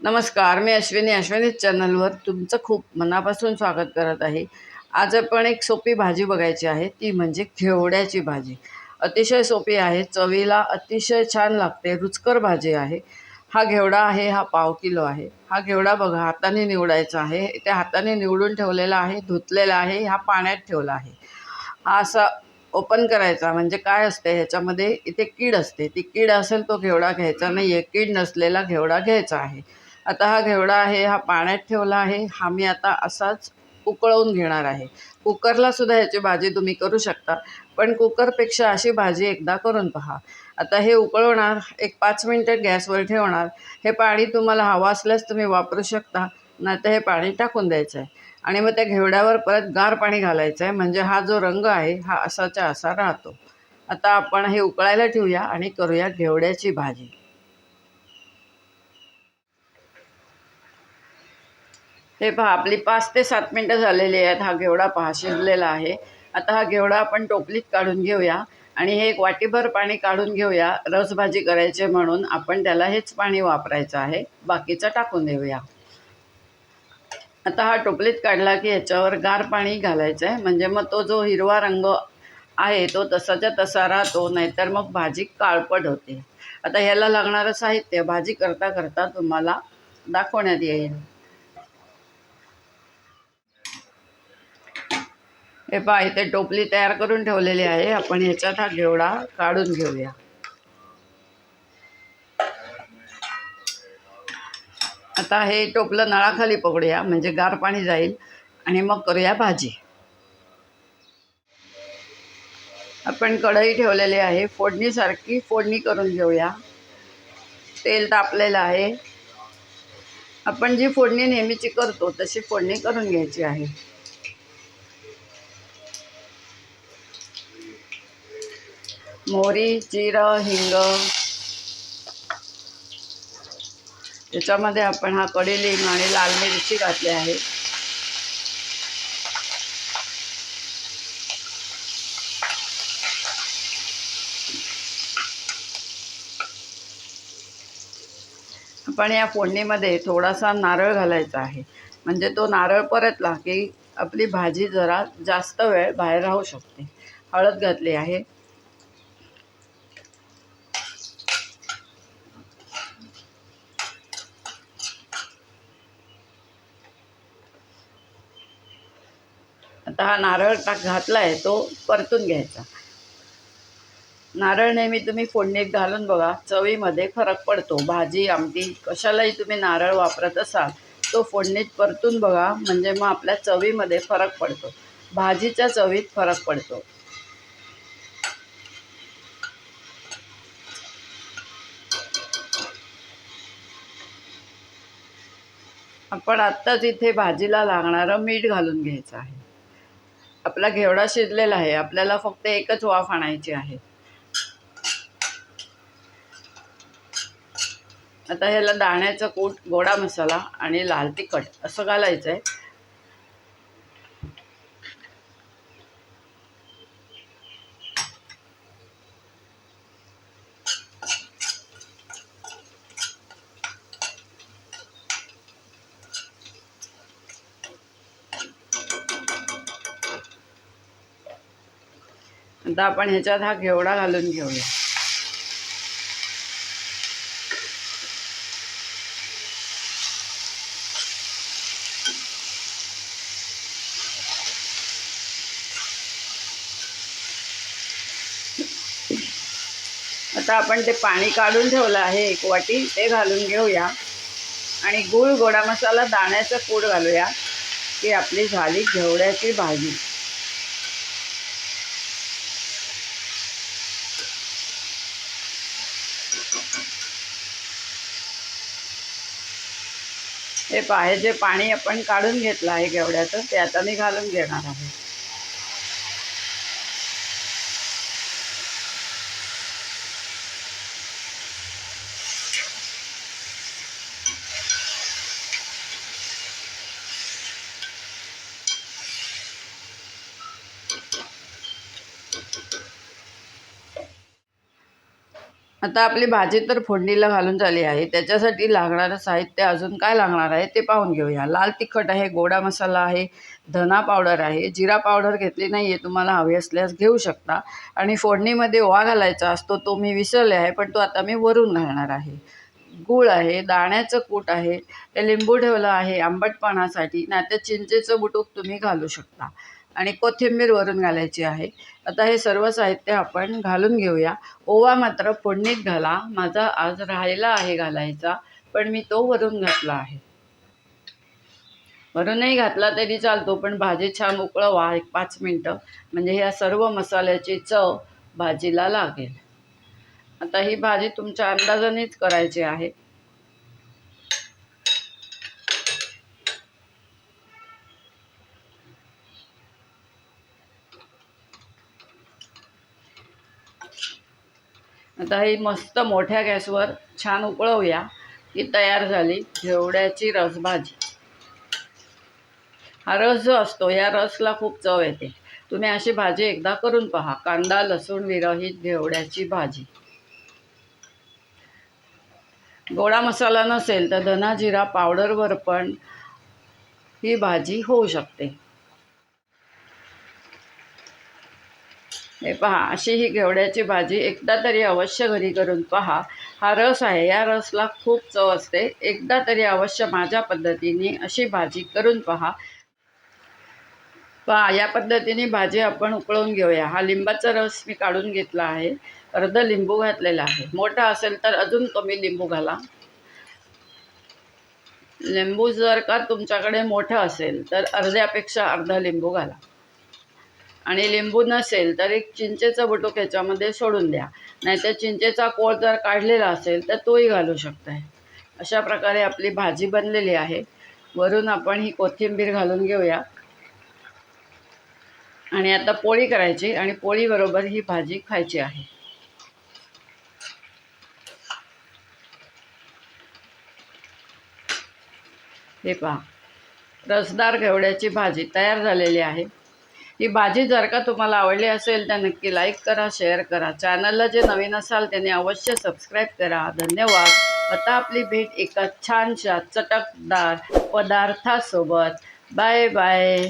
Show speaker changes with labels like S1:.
S1: नमस्कार मी अश्विनी. अश्विनी चॅनलवर तुमचं खूप मनापासून स्वागत करत आहे. आज आपण एक सोपी भाजी बघायची आहे. ती म्हणजे घेवड्याची भाजी. अतिशय सोपी आहे. चवीला अतिशय छान लागते. रुचकर भाजी आहे. हा घेवडा आहे. हा पाव किलो आहे. हा घेवडा बघा हाताने निवडायचा आहे. त्या हाताने निवडून ठेवलेला आहे धुतलेला आहे हा पाण्यात ठेवला आहे. हा असा ओपन करायचा. म्हणजे काय असते? ह्याच्यामध्ये इथे कीड असते. ती कीड असेल तो घेवडा घ्यायचा नाही आहे कीड नसलेला घेवडा घ्यायचा आहे. आता हा घेवडा आहे हा पाण्यात ठेवला आहे हा मी आता असाच उकळवून घेणार आहे. कुकरला सुद्धा ह्याची भाजी तुम्ही करू शकता पण कुकरपेक्षा अशी भाजी एकदा करून पहा. आता हे उकळवणार एक पाच मिनटं गॅसवर ठेवणार हे पाणी तुम्हाला हवं असल्यास तुम्ही वापरू शकता नाहीतर हे पाणी टाकून द्यायचं आहे आणि मग त्या घेवड्यावर परत गार पाणी घालायचं आहे म्हणजे हा जो रंग आहे हा असाच्या असा राहतो. आता आपण हे उकळायला ठेवूया आणि करूया घेवड्याची भाजी. हे पहा आपली पाच ते सात मिनटं झालेली आहेत. हा घेवडा पहा शिजलेला आहे. आता हा घेवडा आपण टोपलीत काढून घेऊया आणि हे एक वाटीभर पाणी काढून घेऊया. रसभाजी करायचे म्हणून आपण त्याला हेच पाणी वापरायचं आहे. बाकीचं टाकून देऊया. आता हा टोपलीत काढला की याच्यावर गार पाणी घालायचं आहे म्हणजे मग तो जो हिरवा रंग आहे तो तसाच्या तसा राहतो नाहीतर मग भाजी काळपट होते. आता ह्याला लागणारं साहित्य भाजी करता करता तुम्हाला दाखवण्यात येईल. हे पहा इथे टोपली तयार करून ठेवलेली आहे. आपण ह्याच्यात हा घेवडा काढून घेऊया. आता हे टोपलं नळाखाली पकडूया म्हणजे गार पाणी जाईल. आणि मग करूया भाजी. आपण कढई ठेवलेली आहे. फोडणीसारखी फोडणी करून घेऊया. तेल तापलेलं आहे. आपण जी फोडणी नेहमीची करतो तशी फोडणी करून घ्यायची आहे. मोहरी जिरं हिंग. त्याच्यामध्ये आपण हा कडेलिंग आणि लाल मिरची घातली आहे. आपण या फोडणीमध्ये थोडासा नारळ घालायचा आहे. म्हणजे तो नारळ परतला की आपली भाजी जरा जास्त वेळ बाहेर राहू शकते. हळद घातली आहे. आता हा नारळ टाक घातला आहे तो परतून घ्यायचा. नारळ नेहमी तुम्ही फोडणीत घालून बघा चवीमध्ये फरक पडतो. भाजी आमटी कशालाही तुम्ही नारळ वापरत असाल तो फोडणीत परतून बघा म्हणजे मग आपल्या चवीमध्ये फरक पडतो. भाजीच्या चवीत फरक पडतो. आपण आत्ताच इथे भाजीला लागणारं मीठ घालून घ्यायचं आहे. आपला घेवडा शिजलेला आहे. आपल्याला फक्त एकच वाफ आणायची आहे. आता ह्याला दाण्याचं कूट गोडा मसाला आणि लाल तिखट असं घालायचं आहे आता आपण ह्याच्यात हा घेवडा घालून घेऊया. आता आपण ते पाणी काढून ठेवलं आहे एक वाटी ते घालून घेऊया. आणि गूळ गोडा मसाला दाण्याचं पूड घालूया की आपली झाली घेवड्याची भाजी. हे पाहिजे पाणी आपण काढून घेतलं आहे केवढ्याचं ते आता मी घालून घेणार आहे. आता आपली भाजी तर फोडणीला घालून झाली आहे. त्याच्यासाठी लागणारं साहित्य अजून काय लागणार आहे ते पाहून घेऊया. लाल तिखट आहे गोडा मसाला आहे धना पावडर आहे. जिरा पावडर घेतली नाही आहे तुम्हाला हवी असल्यास घेऊ शकता. आणि फोडणीमध्ये ओवा घालायचा असतो तो मी विसरले आहे पण तो आता मी वरून घालणार आहे. गूळ आहे दाण्याचं कूट आहे ते लिंबू ठेवलं आहे आंबटपणासाठी नाहीतर चिंचेचं बुटूक तुम्ही घालू शकता. आणि कोथिंबीर वरून घालायची आहे. आता हे सर्व साहित्य आपण घालून घेऊया. ओवा मात्र फोडणीत घाला. माझा आज राहिला आहे घालायचा पण मी तो वरून घातला आहे. वरूनही घातला तरी चालतो पण भाजी छान उकळवा एक पाच मिनटं. म्हणजे ह्या सर्व मसाल्याची चव भाजीला लागेल. आता ही भाजी तुमच्या अंदाजानेच करायची आहे. आता ही मस्त मोठ्या गॅसवर छान उकळवूया. की तयार झाली. घेवड्याची रसभाजी. हा रस जो असतो या रसला खूप चव येते. तुम्ही अशी भाजी एकदा करून पहा. कांदा लसूण विरहित घेवड्याची भाजी. गोडा मसाला नसेल तर धना जिरा पावडरवर पण ही भाजी होऊ शकते. हे पहा अशी ही घेवड्याची भाजी एकदा तरी अवश्य घरी करून पहा. हा रस आहे या रसला खूप चव असते. एकदा तरी अवश्य माझ्या पद्धतीने अशी भाजी करून पहा. पहा या पद्धतीने भाजी आपण उकळून घेऊया. हा लिंबाचा रस मी काढून घेतला आहे. अर्ध लिंबू घातलेला आहे. मोठा असेल तर अजून कमी लिंबू घाला. लिंबू जर का तुमच्याकडे मोठं असेल तर अर्ध्यापेक्षा अर्धा लिंबू घाला. आणि लिंबू नसेल तर एक चिंचेचा बटूक ह्याच्यामध्ये सोडून द्या. नाहीतर चिंचेचा कोळ जर काढलेला असेल तर तोही घालू शकताय. अशा प्रकारे आपली भाजी बनलेली आहे. वरून आपण ही कोथिंबीर घालून घेऊया. आणि आता पोळी करायची आणि पोळीबरोबर ही भाजी खायची आहे. हे पहा. रसदार घेवड्याची भाजी तयार झालेली आहे. ही भाजी जर का तुम्हाला आवडली असेल तर नक्की लाईक करा शेअर करा. चॅनलला जे नवीन असाल त्यांनी अवश्य सबस्क्राईब करा. धन्यवाद. आता आपली भेट एका छानशा चटकदार पदार्थासोबत. Bye bye